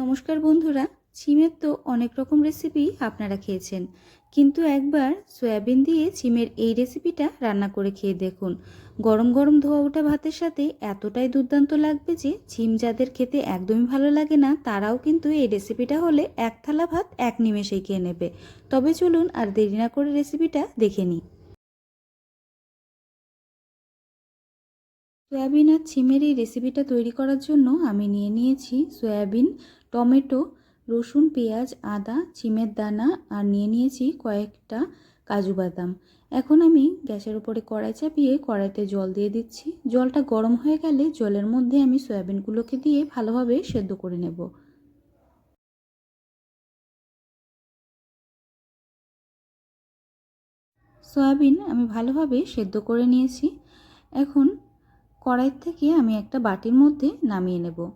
নমস্কার বন্ধুরা, ছিমের তো অনেক রকম রেসিপি আপনারা খেয়েছেন। কিন্তু একবার সয়াবিন দিয়ে ছিমের এই রেসিপিটা রান্না করে খেয়ে দেখুন। গরম গরম ধোয়া ওঠা ভাতের সাথে এতটাই দুর্দান্ত লাগবে যে ছিম যাদের খেতে একদমই ভালো লাগে না, তারাও কিন্তু এই রেসিপিটা হলে এক থালা ভাত এক নিমেষেই খেয়ে নেবে। তবে চলুন আর দেরি না করে রেসিপিটা দেখে নিই। সয়াবিন আর ছিমের এই রেসিপিটা তৈরি করার জন্য আমি নিয়ে নিয়েছি সয়াবিন, টমেটো, রসুন, পেঁয়াজ, আদা, ছিমের দানা আর নিয়ে নিয়েছি কয়েকটা কাজু বাদাম। এখন আমি গ্যাসের উপরে কড়াই চাপিয়ে কড়াইতে জল দিয়ে দিচ্ছি। জলটা গরম হয়ে গেলে জলের মধ্যে আমি সয়াবিনগুলোকে দিয়ে ভালোভাবে সেদ্ধ করে নেব। সয়াবিন আমি ভালোভাবে সেদ্ধ করে নিয়েছি। এখন কড়াই থেকে আমি একটা বাটির মধ্যে নামিয়ে নেব।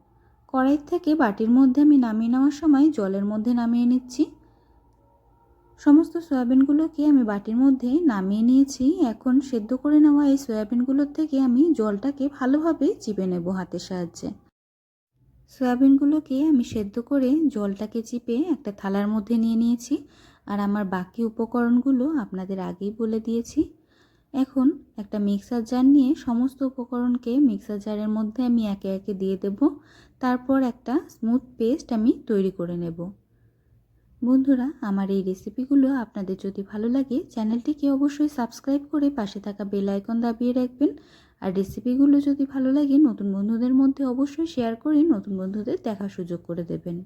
কড়াই থেকে বাটির মধ্যে আমি নামিয়ে নেওয়ার সময় জলের মধ্যে নামিয়ে নিচ্ছি। সমস্ত সয়াবিনগুলোকে আমি বাটির মধ্যে নামিয়ে নিয়েছি। এখন সেদ্ধ করে নেওয়া এই সয়াবিনগুলোর থেকে আমি জলটাকে ভালোভাবে চিপে নেব হাতের সাহায্যে। সয়াবিনগুলোকে আমি সেদ্ধ করে জলটাকে চিপে একটা থালার মধ্যে নিয়ে নিয়েছি। আর আমার বাকি উপকরণগুলো আপনাদের আগেই বলে দিয়েছি। এখন একটা মিক্সার জার নিয়ে সমস্ত উপকরণকে মিক্সার জারের মধ্যে আমি একে একে দিয়ে দেব। তারপর একটা স্মুথ পেস্ট আমি তৈরি করে নেব। বন্ধুরা, আমার এই রেসিপিগুলো আপনাদের যদি ভালো লাগে, চ্যানেলটিকে অবশ্যই সাবস্ক্রাইব করে পাশে থাকা বেল আইকন দাবিয়ে রাখবেন। আর রেসিপিগুলো যদি ভালো লাগে, নতুন বন্ধুদের মধ্যে অবশ্যই শেয়ার করে নতুন বন্ধুদের দেখার সুযোগ করে দেবেন।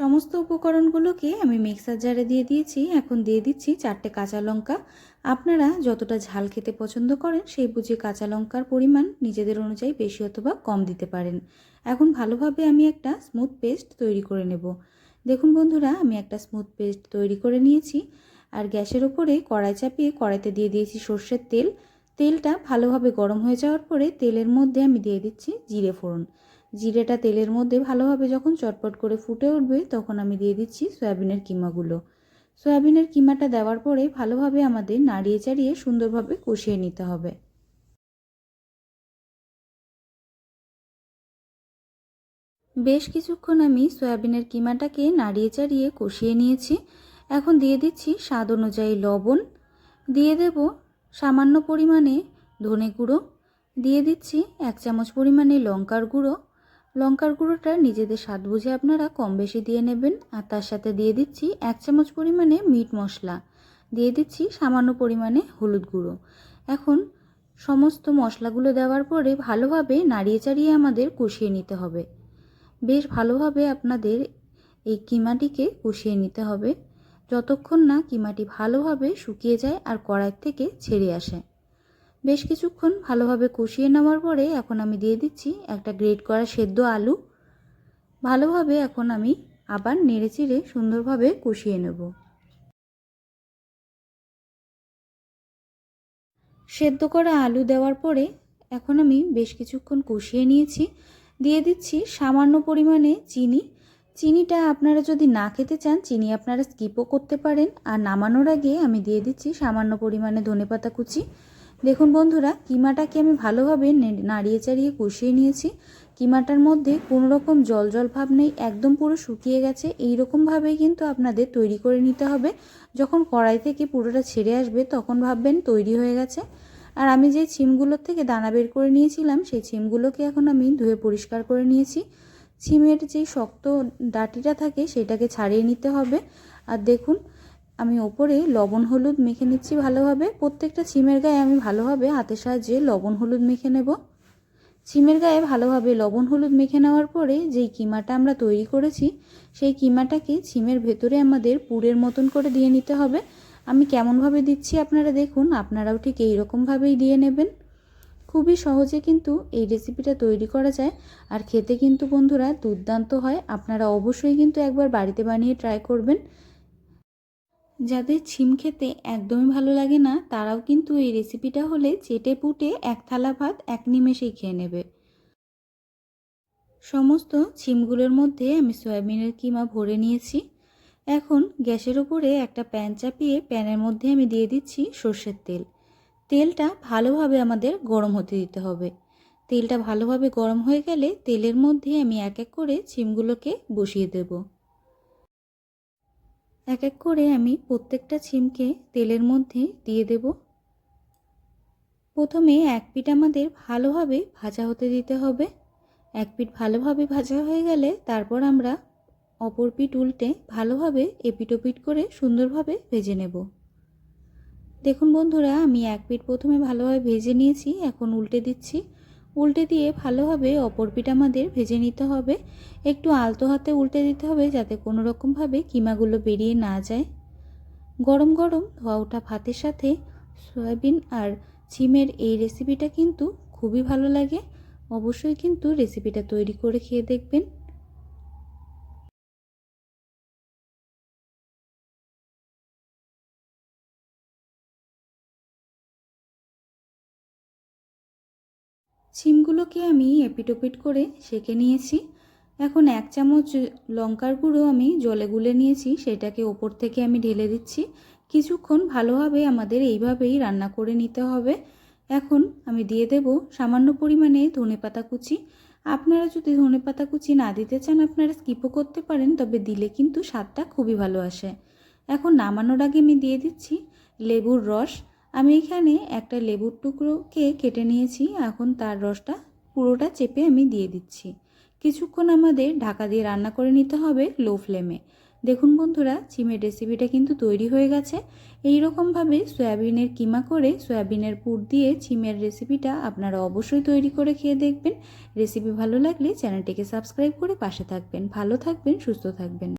সমস্ত উপকরণগুলোকে আমি মিক্সার জারে দিয়ে দিয়েছি। এখন দিয়ে দিচ্ছি চারটে কাঁচা লঙ্কা। আপনারা যতটা ঝাল খেতে পছন্দ করেন, সেই বুঝে কাঁচা লঙ্কার পরিমাণ নিজেদের অনুযায়ী বেশি অথবা কম দিতে পারেন। এখন ভালোভাবে আমি একটা স্মুথ পেস্ট তৈরি করে নেব। দেখুন বন্ধুরা, আমি একটা স্মুথ পেস্ট তৈরি করে নিয়েছি। আর গ্যাসের ওপরে কড়াই চাপিয়ে কড়াইতে দিয়ে দিয়েছি সর্ষের তেল। তেলটা ভালোভাবে গরম হয়ে যাওয়ার পরে তেলের মধ্যে আমি দিয়ে দিচ্ছি জিরে ফোড়ন। জিরেটা তেলের মধ্যে ভালোভাবে যখন চটপট করে ফুটে উঠবে, তখন আমি দিয়ে দিচ্ছি সয়াবিনের কিমাগুলো। সয়াবিনের কিমাটা দেওয়ার পরে ভালোভাবে আমাদের নাড়িয়ে চাড়িয়ে সুন্দরভাবে কষিয়ে নিতে হবে। বেশ কিছুক্ষণ আমি সয়াবিনের কিমাটাকে নাড়িয়ে চাড়িয়ে কষিয়ে নিয়েছি। এখন দিয়ে দিচ্ছি স্বাদ অনুযায়ী লবণ। দিয়ে দেব সামান্য পরিমাণে ধনে গুঁড়ো। দিয়ে দিচ্ছি এক চামচ পরিমাণে লঙ্কার গুঁড়ো। লঙ্কার গুঁড়োটা নিজেদের স্বাদ বুঝে আপনারা কম বেশি দিয়ে নেবেন। আর তার সাথে দিয়ে দিচ্ছি এক চামচ পরিমাণে মিট মশলা। দিয়ে দিচ্ছি সামান্য পরিমাণে হলুদ গুঁড়ো। এখন সমস্ত মশলাগুলো দেওয়ার পরে ভালোভাবে নাড়িয়ে চাড়িয়ে আমাদের কষিয়ে নিতে হবে। বেশ ভালোভাবে আপনাদের এই কিমাটিকে কষিয়ে নিতে হবে। যতক্ষণ না কিমাটি ভালোভাবে শুকিয়ে যায় আর কড়াই থেকে ছেড়ে আসে। বেশ কিছুক্ষণ ভালোভাবে কষিয়ে নেওয়ার পরে এখন আমি দিয়ে দিচ্ছি একটা গ্রেট করা সেদ্ধ আলু। ভালোভাবে এখন আমি আবার নেড়ে চিড়ে সুন্দরভাবে কষিয়ে নেব। সেদ্ধ করা আলু দেওয়ার পরে এখন আমি বেশ কিছুক্ষণ কষিয়ে নিয়েছি। দিয়ে দিচ্ছি সামান্য পরিমাণে চিনি। চিনিটা আপনারা যদি না খেতে চান, চিনি আপনারা স্কিপও করতে পারেন। আর নামানোর আগে আমি দিয়ে দিচ্ছি সামান্য পরিমাণে ধনেপাতা কুচি। দেখুন বন্ধুরা, কিমাটাকে আমি ভালোভাবে নাড়িয়ে চাড়িয়ে কষিয়ে নিয়েছি। কিমাটার মধ্যে কোনো রকম জল জল ভাব নেই, একদম পুরো শুকিয়ে গেছে। এই রকমভাবেই কিন্তু আপনাদের তৈরি করে নিতে হবে। যখন কড়াই থেকে পুরোটা ছেড়ে আসবে, তখন ভাববেন তৈরি হয়ে গেছে। আর আমি যে ছিমগুলোর থেকে দানা বের করে নিয়েছিলাম, সেই ছিমগুলোকে এখন আমি ধুয়ে পরিষ্কার করে নিয়েছি। ছিমের যে শক্ত ডাটিটা থাকে, সেটাকে ছাড়িয়ে নিতে হবে। আর দেখুন আমি ওপরে লবণ, হলুদ মেখে নিচ্ছি ভালোভাবে। প্রত্যেকটা ছিমের গায়ে আমি ভালোভাবে হাতের সাহায্যে লবণ, হলুদ মেখে নেব। ছিমের গায়ে ভালোভাবে লবণ, হলুদ মেখে নেওয়ার পরে যেই কিমাটা আমরা তৈরি করেছি, সেই কিমাটাকে ছিমের ভেতরে আমাদের পুরের মতন করে দিয়ে নিতে হবে। আমি কেমনভাবে দিচ্ছি আপনারা দেখুন, আপনারাও ঠিক এই রকমভাবেই দিয়ে নেবেন। খুবই সহজে কিন্তু এই রেসিপিটা তৈরি করা যায়। আর খেতে কিন্তু বন্ধুরা দুর্দান্ত হয়। আপনারা অবশ্যই কিন্তু একবার বাড়িতে বানিয়ে ট্রাই করবেন। যাদের ছিম খেতে একদমই ভালো লাগে না, তারাও কিন্তু এই রেসিপিটা হলে চেটে পুটে এক থালা ভাত এক নিমেষেই খেয়ে নেবে। সমস্ত ছিমগুলোর মধ্যে আমি সয়াবিনের কিমা ভরে নিয়েছি। এখন গ্যাসের উপরে একটা প্যান চাপিয়ে প্যানের মধ্যে আমি দিয়ে দিচ্ছি সর্ষের তেল। তেলটা ভালোভাবে আমাদের গরম হতে দিতে হবে। তেলটা ভালোভাবে গরম হয়ে গেলে তেলের মধ্যে আমি এক এক করে ছিমগুলোকে বসিয়ে দেব। এক এক করে আমি প্রত্যেকটা ছিমকে তেলের মধ্যে দিয়ে দেব। প্রথমে এক পিঠ আমাদের ভালোভাবে ভাজা হতে দিতে হবে। এক পিঠ ভালোভাবে ভাজা হয়ে গেলে তারপর আমরা অপর পিঠ উল্টে ভালোভাবে এপিটোপিট করে সুন্দরভাবে ভেজে নেব। দেখুন বন্ধুরা, আমি এক পিঠ প্রথমে ভালোভাবে ভেজে নিয়েছি, এখন উল্টে দিচ্ছি। উল্টে দিয়ে ভালোভাবে অপর পিঠ আমাদের ভেজে নিতে হবে। একটু আলতো হাতে উল্টে দিতে হবে যাতে কোনো রকমভাবে কিমাগুলো বেরিয়ে না যায়। গরম গরম ধোয়া ওঠা ভাতের সাথে সয়াবিন আর ছিমের এই রেসিপিটা কিন্তু খুবই ভালো লাগে। অবশ্যই কিন্তু রেসিপিটা তৈরি করে খেয়ে দেখবেন। সিমগুলোকে আমি এপিটোপিট করে সেঁকে নিয়েছি। এখন এক চামচ লঙ্কার গুঁড়ো আমি জলে গুলে নিয়েছি, সেটাকে ওপর থেকে আমি ঢেলে দিচ্ছি। কিছুক্ষণ ভালোভাবে আমাদের এইভাবেই রান্না করে নিতে হবে। এখন আমি দিয়ে দেব সামান্য পরিমাণে ধনে পাতা কুচি। আপনারা যদি ধনে পাতা কুচি না দিতে চান, আপনারা স্কিপও করতে পারেন, তবে দিলে কিন্তু স্বাদটা খুবই ভালো আসে। এখন নামানোর আগে আমি দিয়ে দিচ্ছি লেবুর রস। আমি এখানে একটা লেবুর টুকরোকে কেটে নিয়েছি, এখন তার রসটা পুরোটা চেপে আমি দিয়ে দিচ্ছি। কিছুক্ষণ আমাদের ঢাকা দিয়ে রান্না করে নিতে হবে লো ফ্লেমে। দেখুন বন্ধুরা, চিমের রেসিপিটা কিন্তু তৈরি হয়ে গেছে। এই রকমভাবে সয়াবিনের কিমা করে সয়াবিনের পুর দিয়ে চিমের রেসিপিটা আপনারা অবশ্যই তৈরি করে খেয়ে দেখবেন। রেসিপি ভালো লাগলে চ্যানেলটিকে সাবস্ক্রাইব করে পাশে থাকবেন। ভালো থাকবেন, সুস্থ থাকবেন।